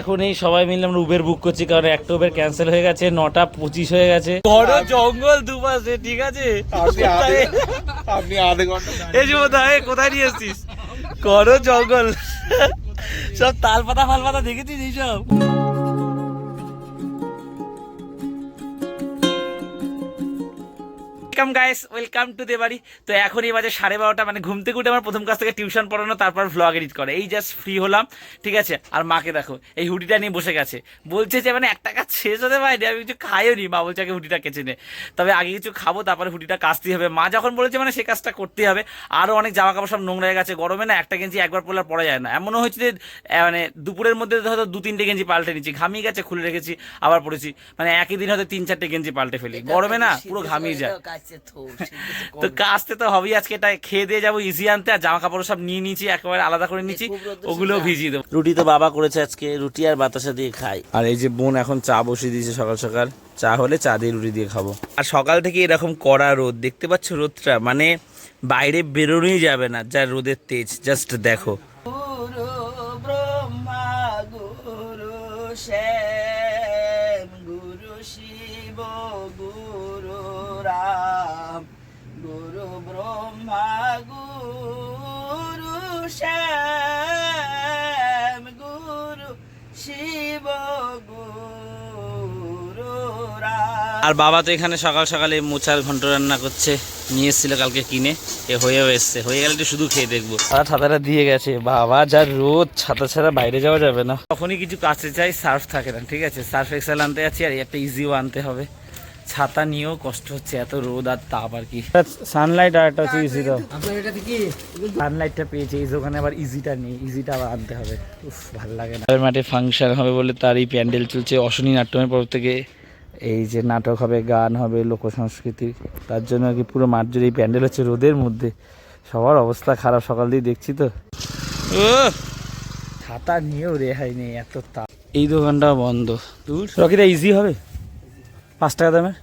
এখন এই সবাই মিলে আমরা উবের বুক করছি কারণ একটা উবের ক্যান্সেল হয়ে গেছে নটা পঁচিশ হয়ে গেছে। বড় জঙ্গল দুপাশে ঠিক আছে? আপনি আধে ঘণ্টা এই যে কোথায় নিয়ে এসছিস? করো জঙ্গল। সব তাল পাতা ফাল পাতা দেখেছিস এইসব? Welcome guys welcome to the বাড়ি তো এখন এই বাজে সাড়ে বারোটা মানে ঘুম থেকে উঠে আমার প্রথম কাছ থেকে টিউশন পড়ানো তারপর ভ্লগ এডিট করে। এই জাস্ট ফ্রি হলাম ঠিক আছে? আর মাকে দেখো এই হুডিটা নিয়ে বসে গেছে। বলছে যে মানে একটা কাজ শেষ হতে পারেনি আমি কিছু খাইও নি মা বলছে আগে হুডিটা কেচে নে। তবে আগে কিছু খাব তারপরে হুডিটা কাচতেই হবে। মা যখন বলেছে মানে সে কাজটা করতেই হবে। আরও অনেক জামা কাপড় সব নোংরা হয়ে গেছে গরমে না একটা গেঞ্জি একবার পরলে পরা যায় না। এমনও হয়েছে যে মানে দুপুরের মধ্যে হয়তো দু তিনটে গেঞ্জি পাল্টে নিচ্ছি ঘামিয়ে গেছে খুলে রেখেছি আবার পড়েছি মানে একই দিন হয়তো তিন চারটে গেঞ্জি পাল্টে ফেলি। গরমে না পুরো ঘামিয়ে যায়। তো কাজতে তো হবেই আজকে এটা খেয়ে দিয়ে যাব ইজি আনতে আর জামা কাপড় সব নিয়ে নিয়েছি একেবারে আলাদা করে নিয়েছি ওগুলো ভিজিয়ে দেবো। রুটি তো বাবা করেছে আজকে রুটি আর বাতাসা দিয়ে খাই। আর এই যে বোন এখন চা বসিয়ে দিয়েছে সকাল সকাল চা হলে চা দিয়ে রুটি দিয়ে খাব। আর সকাল থেকে এরকম কড়া রোদ দেখতে পাচ্ছ রোদটা মানে বাইরে বেরোনোই যাবে না যা রোদের তেজ জাস্ট দেখো। আর বাবা তো এখানে সকাল সকালে মোচার ঘন্ট রান্না করছে নিয়ে এসেছিল কালকে কিনে। এ হয়েও এসছে। হয়ে গেলে একটু শুধু খেয়ে দেখব। আর ছাতাটা দিয়ে গেছে। বাবা যা রোদ ছাতা ছাড়া বাইরে যাওয়া যাবে না। তখনই কিছু কাছে চাই সার্ফ থাকে না ঠিক আছে? সার্ফ এক্সেল আনতে যাচ্ছি আর একটা ইজিও আনতে হবে। ছাতা নিয়েও কষ্ট হচ্ছে এত রোদ আর তাপ আর কি। সানলাইট আর একটা হচ্ছে ইজি দাও। সানলাইটটা পেয়েছে এই ওখানে আবার ইজিটা নেই ইজিটা আবার আনতে হবে। উফ ভালো লাগে না। মাঠে ফাংশন হবে বলে তার এই প্যান্ডেল চলছে অশনি নাট্যমের পর থেকে। এই যে নাটক হবে গান হবে লোক সংস্কৃতি তার জন্য কি পুরো মাঠ জুড়ে এই প্যান্ডেল হচ্ছে রোদের মধ্যে? সবার অবস্থা খারাপ সকাল দিয়ে দেখছি তো। ছাতা নিয়েও রেহাই নেই এত তাপ। এই দোকানটা বন্ধ। দূর। রকিটা ইজি হবে? পাঁচ টাকা দামের?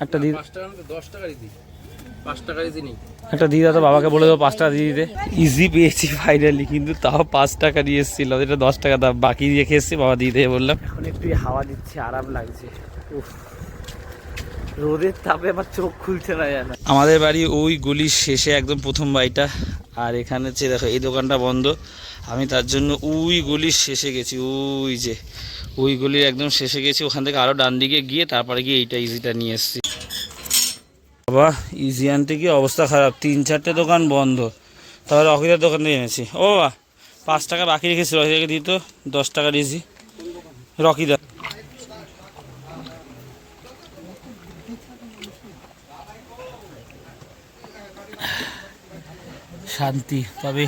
একটা দিন দশ টাকা দশ দিই। একটা দিয়ে দাও তো বাবাকে বলে দেবো পাঁচ টাকা দিয়ে দিতে। ইজি পেয়েছি ফাইনালি কিন্তু তাও পাঁচ টাকা দিয়ে এসেছিল। এটা দশ টাকা দাম বাকি রেখে এসেছি বাবা দিয়ে দেবে বললাম। এখন একটু হাওয়া দিচ্ছে আরাম লাগছে। রোদের তাপে আমার চোখ খুলছে না যেন। আমাদের বাড়ি ওই গলির শেষে একদম প্রথম বাড়িটা। আর এখানে হচ্ছে দেখো এই দোকানটা বন্ধ। আমি তার জন্য ওই গলির শেষে গেছি ওই যে ওই গলির একদম শেষে গেছি। ওখান থেকে আরও ডান দিকে গিয়ে তারপরে গিয়ে এইটা ইজিটা নিয়ে এসেছি। বাবা ইজি আনতে কি অবস্থা খারাপ? তিন চারটে দোকান বন্ধ। তাহলে অকিদার দোকান থেকে এনেছি। ও বাবা পাঁচ টাকা বাকি রেখেছি রকিদাকে দিত দশ টাকা ইজি রকিদা শান্তি তবে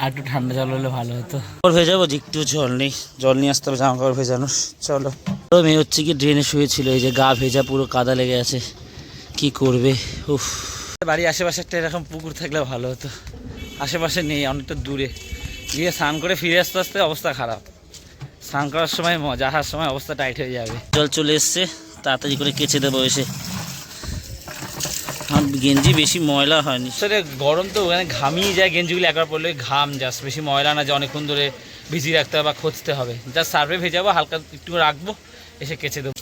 আর একটু ঠান্ডা জল হলে ভালো হতো। কাপড় ভেজাবো যে একটু জল নেই। জল নিয়ে আসতে হবে জামা কাপড় ভেজানো চলো। মেয়ে হচ্ছে কি ড্রেনে শুয়েছিল এই যে গা ভেজা পুরো কাদা লেগে আছে। কি করবে? উফ। বাড়ির আশেপাশে একটা এরকম পুকুর থাকলে ভালো হতো। আশেপাশে নেই অনেকটা দূরে। গিয়ে স্নান করে ফিরে আসতে আসতে অবস্থা খারাপ। স্নান করার সময় মজা আসার সময় অবস্থা টাইট হয়ে যাবে। জল চলে এসছে তাড়াতাড়ি করে কেচে দেবো এসে। গেঞ্জি বেশি ময়লা হয়নি। সেটা গরম তো ওখানে ঘামিয়ে যায় গেঞ্জিগুলো একবার পরলে ঘাম জাস্ট বেশি ময়লা না যে অনেকক্ষণ ধরে ভিজিয়ে রাখতে হবে বা খুঁজতে হবে। জাস্ট সার্ভে ভেজাবো হালকা একটু রাখব এসে কেচে দেবো।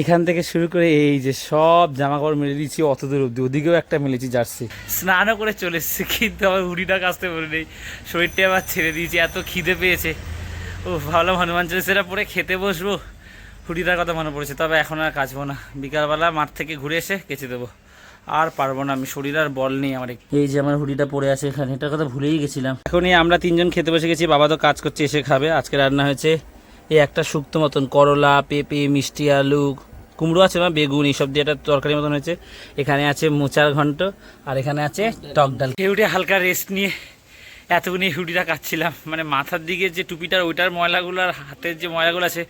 এখান থেকে শুরু করে এই যে সব জামা কাপড় মেলে দিয়েছি অত দূর অব্দি ওদিকেও একটা মেলেছি জার্সি। স্নানও করে চলে এসেছি কিন্তু আমার উড়িটা কাচতে পারি নেই শরীরটা আবার ছেড়ে দিয়েছি এত খিদে পেয়েছে। ও ভাবলাম হনুমান চালিসাটা পরে খেতে বসবো। হুডিটার কথা মনে পড়েছে তবে এখন আর কাচবো না। বিকালবেলা মাঠ থেকে ঘুরে এসে কেচে দেবো। আর পারব না আমি শরীর আর বল নেই আমার এই যে আমার হুডিটা পড়ে আছে এখানে এটার কথা ভুলেই গেছিলাম। এখনই আমরা তিনজন খেতে বসে গেছি বাবা তো কাজ করছে এসে খাবে। আজকে রান্না হয়েছে এই একটা শুক্তো মতন করলা পেঁপে মিষ্টি আলু কুমড়ো আছে বা বেগুন, এইসব দিয়ে একটা তরকারি মতন হয়েছে। এখানে আছে মোচার ঘন্ট, আর এখানে আছে টক ডাল। খেয়ে হালকা রেস্ট নিয়ে এতক্ষণ এই হুডিটা কাটছিলাম। মানে মাথার দিকে যে টুপিটার, ওইটার ময়লাগুলো আর হাতের যে ময়লাগুলো আছে,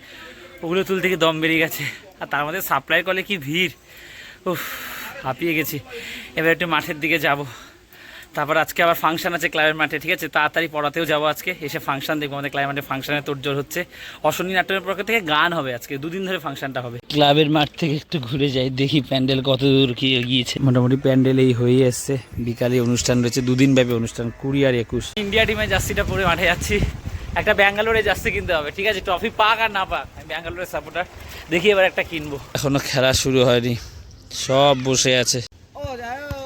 ওগুলো তুলতে গিয়ে দম বেরিয়ে গেছে। আর তার মধ্যে সাপ্লাই কলে কি ভিড়? উফ, হাঁপিয়ে গেছি। এবার একটু মাঠের দিকে যাব। তারপর আজকে আবার ফাংশন আছে ক্লাবের মাঠে ঠিক আছে? তাড়াতাড়ি পড়াতেও যাব আজকে। এসে ফাংশন দেখব আমাদের ক্লাবের মাঠে ফাংশনে তোড়জোড় হচ্ছে। অশ্বনী নাটকের পক্ষ থেকে গান হবে আজকে। দুদিন ধরে ফাংশনটা হবে। ক্লাবের মাঠ থেকে একটু ঘুরে যাই দেখি প্যান্ডেল কত দূর কি গিয়েছে মোটামুটি প্যান্ডেল এই হয়ে এসছে বিকালে অনুষ্ঠান রয়েছে দুদিন ব্যাপী অনুষ্ঠান কুড়ি আর একুশ। ইন্ডিয়া টিমে জার্সিটা পরে মাঠে যাচ্ছি। একটা ব্যাঙ্গালোরে জার্সি কিনতে হবে ঠিক আছে? ট্রফি পাক আর না পাক আমি ব্যাঙ্গালোরের সাপোর্টার দেখি এবার একটা কিনবো। এখনও খেলা শুরু হয়নি। সব বসে আছে ও যাই ও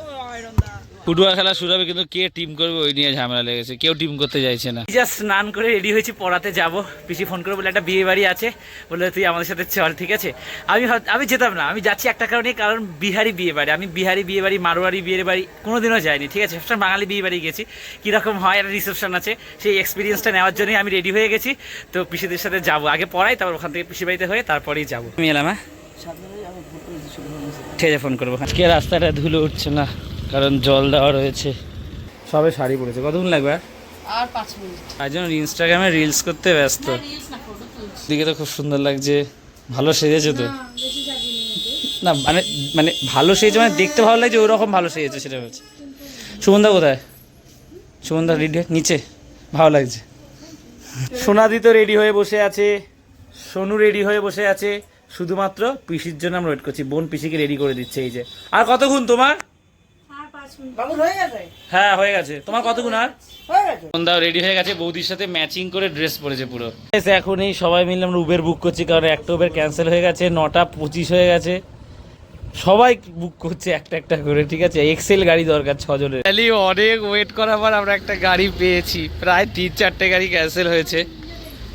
ও আয়রন দা ফুটবল খেলা শুরু হবে কিন্তু কে টিম করবে ওই নিয়ে ঝামেলা লেগেছে কেউ টিম করতে চাইছে না। জাস্ট স্নান করে রেডি হয়েছি পড়াতে যাব। পিসি ফোন করে বলে একটা বিয়ে বাড়ি আছে। বলে তুই আমাদের সাথে চল ঠিক আছে? আমি আমি যেতাম না আমি যাচ্ছি একটা কারণে কারণ বিহারি বিয়ে বাড়ি। আমি বিহারি বিয়ে বাড়ি মারোয়ারি বিয়ে বাড়ি কোনোদিনও যাইনি ঠিক আছে? সবসময় বাঙালি বিয়ে বাড়ি গেছি। কীরকম হয় একটা রিসেপশন আছে সেই এক্সপিরিয়েন্সটা নেওয়ার জন্যই আমি রেডি হয়ে গেছি। তো পিসিদের সাথে যাব আগে পড়াই তারপর ওখান থেকে পিসি বাড়িতে হয়ে তারপরেই যাব। আমি এলাম হ্যাঁ? ঠিক আছে ফোন করব। আজকে রাস্তাটা ধুলো উঠছে না। কারণ জল দেওয়া রয়েছে। সবে শাড়ি পরেছে। কতক্ষণ লাগবে? আর? আর পাঁচ মিনিট। তাই জন্য ইনস্টাগ্রামে রিলস করতে ব্যস্ত। রিলস না ফটো দিকে তো খুব সুন্দর লাগছে। ভালো সেজেছে তো। না মানে মানে ভালো সেজেছে মানে দেখতে ভালো লাগছে ওই রকম ভালো সেজেছে সেটা হচ্ছে। সুমনদা কোথায়? সুমনদা রেডি নিচে। ভালো লাগছে। সোনাদি তো রেডি হয়ে বসে আছে। সোনু রেডি হয়ে বসে আছে। শুধুমাত্র পিসির জন্য আমরা ওয়েট করছি। বোন পিসিকে রেডি করে দিচ্ছে এই যে। আর কতক্ষণ তোমার আর পাঁচ মিনিট বাবুর হয়ে গেছে? হ্যাঁ হয়ে গেছে। তোমার কতক্ষণ আর? হয়ে গেছে? সন্ধ্যা রেডি হয়ে গেছে বৌদির সাথে ম্যাচিং করে ড্রেস পরেছে পুরো। এখন এই সবাই মিলে আমরা উবের বুক করছি কারণ একটা উবের ক্যান্সেল হয়ে গেছে নটা পঁচিশ হয়ে গেছে। সবাই বুক করছে একটা একটা করে ঠিক আছে? এক্সেল গাড়ি দরকার ছজনের। খালি অনেক ওয়েট করার পর আমরা একটা গাড়ি পেয়েছি প্রায় তিন চারটে গাড়ি ক্যান্সেল হয়েছে।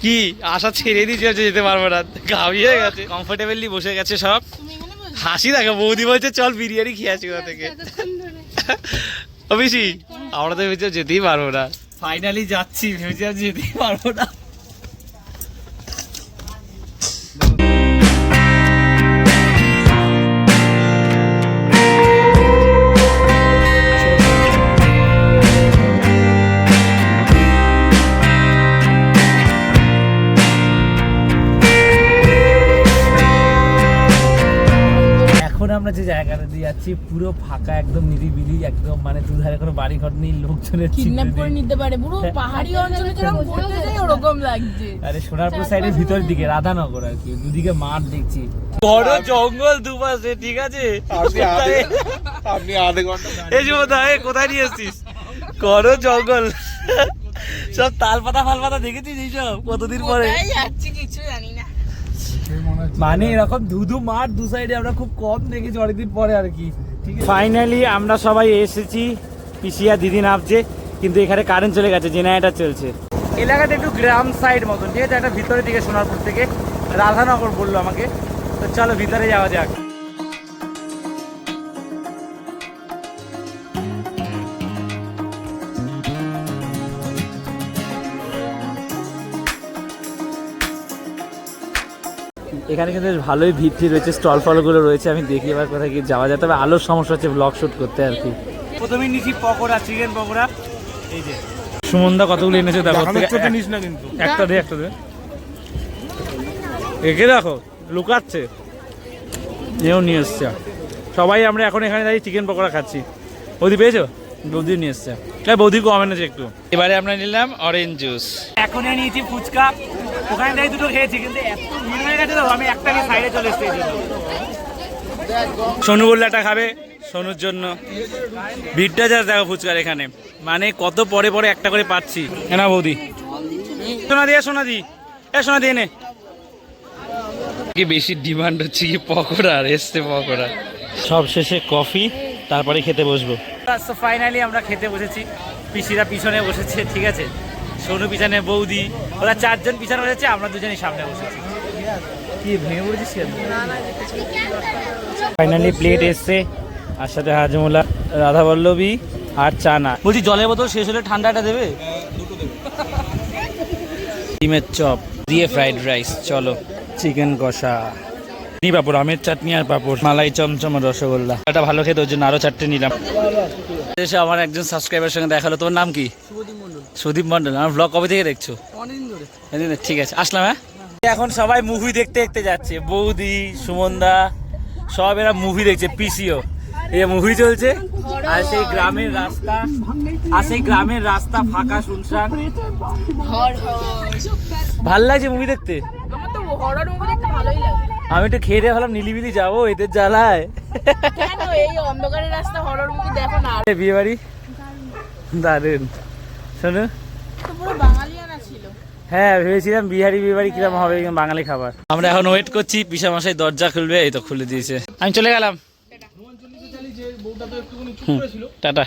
কি? আশা ছেড়ে দিয়েছি হচ্ছে যেতে পারব না। ঘামিয়ে গেছে। কমফোর্টেবলি বসে গেছে সব। হাসি দেখো বৌদি বলছে চল বিরিয়ানি খেয়ে আসি ওখান থেকে। অফিসি আমরা তো ভেবেছিলাম যেতেই পারব না। ফাইনালি যাচ্ছি ভেবেছিলাম যেতেই পারব না। যে জায়গাটা দিয়ে যাচ্ছি পুরো ফাঁকা একদম নিরিবিলি একদম মানে দুধারে কোনো বাড়ি ঘর নেই লোকজনের কিডন্যাপ করে নিতে পারে পুরো হ্যাঁ। পাহাড়ি অঞ্চলে যেরকম ঘুরতে যাই ওরকম লাগছে। আরে সোনারপুর সাইডের ভিতর দিকে রাধানগর আর কি দুদিকে মাঠ দেখছি। বড় জঙ্গল দুপাশে ঠিক আছে? আপনি আধে ঘণ্টা এই যে কোথায় কোথায় নিয়ে এসছিস? বড় জঙ্গল। সব তাল পাতা ফাল পাতা দেখেছিস এইসব? কতদিন পরে? যাচ্ছি কিছু জানি না। মানে এরকম ধুধু মাঠ দু সাইডে আমরা খুব কম দেখেছি অনেকদিন পরে আর কি। ফাইনালি আমরা সবাই এসেছি পিসিয়া দিদি নামছে কিন্তু এখানে কারেন্ট চলে গেছে জেনারেটার চলছে। এলাকাটা একটু গ্রাম সাইড মতন ঠিক আছে? একটা ভিতরের দিকে সোনারপুর থেকে। রাধানগর বলল আমাকে। তো চলো ভিতরে যাওয়া যাক। এখানে কিন্তু বেশ ভালোই ভিড় রয়েছে স্টল ফলগুলো রয়েছে আমি দেখি এবার কোথায় কি যাওয়া যায়। তবে আলোর সমস্যা হচ্ছে ব্লগ শুট করতে আর কি। প্রথমে নিচ্ছি পকোড়া চিকেন পকোড়া। এই যে। সুমনদা কতগুলো এনেছে দেখো নিস না কিন্তু। একটা দে একটা দে। একে দেখো লুকাচ্ছে। এও নিয়ে এসছে। সবাই আমরা এখন এখানে দাঁড়িয়ে চিকেন পকোড়া খাচ্ছি। বৌদি পেয়েছ? বৌদি নিয়ে এসছে। তাই বৌদি কম এনেছে একটু। এবারে আমরা নিলাম অরেঞ্জ জুস এখন নিয়েছি ফুচকা। ওখানে দাঁড়িয়ে দুটো খেয়েছি কিন্তু এত ভিড় হয়ে গেছে তো আমি একটা সাইডে চলে এসেছি সোনু বললাটা খাবে? সোনুর জন্য। ভিড়টা যা দেখো ফুচকার এখানে। মানে কত পরে পরে একটা করে পাচ্ছি। না বৌদি। সোনা দিয়ে সোনা দি। এ সোনা দিয়ে নে। কি বেশি ডিমান্ড হচ্ছে কি পকোড়া? আর এসছে পকোড়া। সব শেষে কফি তারপরে খেতে বসবো। সো ফাইনালি আমরা খেতে বসেছি। পিসিরা পিছনে বসেছে ঠিক আছে? সোনু পিছনে বৌদি ওরা চারজন পিছনে বসেছে আমরা দুজনই সামনে বসেছি। কি ভেঙে পড়েছিস ফাইনালি প্লেট এসছে। আর সাথে হাজমোলা রাধা বল্লভী আর চানা। বলছি জলের বোতল শেষ হলে ঠান্ডাটা দেবে? ডিমের চপ দিয়ে ফ্রাইড রাইস চলো। চিকেন কষা। নি পাপড় আমের চাটনি আর পাপড়। মালাই চমচম আর রসগোল্লা। এটা ভালো খেতে ওর জন্য আরও চারটে নিলাম। এসে আমার একজন সাবস্ক্রাইবার সঙ্গে দেখা হলো। তোমার নাম কি? সুদীপ মন্ডল আমার ব্লগ কবে থেকে দেখছ? ঠিক আছে আসলাম হ্যাঁ? এখন সবাই মুভি দেখতে দেখতে যাচ্ছে। বৌদি সুমনদা সব এরা মুভি দেখছে পিসিও। এই মুভি চলছে আর সেই গ্রামের রাস্তা আর সেই গ্রামের রাস্তা ফাঁকা শুনশান। ভালো লাগছে মুভি দেখতে? আমার তো হরর মুভি দেখতে ভালোই লাগে। আমি একটু খেয়ে দিয়ে ভাবলাম নিলিবিলি যাব এদের জ্বালায়। কেন? এই অন্ধকারের রাস্তা হরর মুভি দেখো না। এ, বিয়ে বাড়ি দারুণ শোনো তো পুরো বাঙালিয়ানা ছিল হ্যাঁ ভেবেছিলাম বিহারি বিহারি কিরম হবে কিন্তু বাঙালি খাবার। আমরা এখন ওয়েট করছি পিসা মশাই দরজা খুলবে এই তো খুলে দিয়েছে। আমি চলে গেলাম। হুম, টাটা।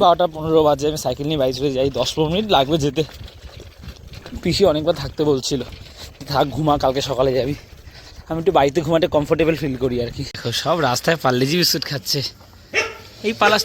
বারোটা পনেরো বাজে আমি সাইকেল নিয়ে বাড়ি চলে যাই দশ পনেরো মিনিট লাগবে যেতে। পিসি অনেকবার থাকতে বলছিল থাক ঘুমা কালকে সকালে যাবি। আমি একটু বাড়িতে ঘুমাতে কমফোর্টেবল ফিল করি আর কি। সব রাস্তায় পার্লেজি বিস্কুট খাচ্ছে। এই পালাস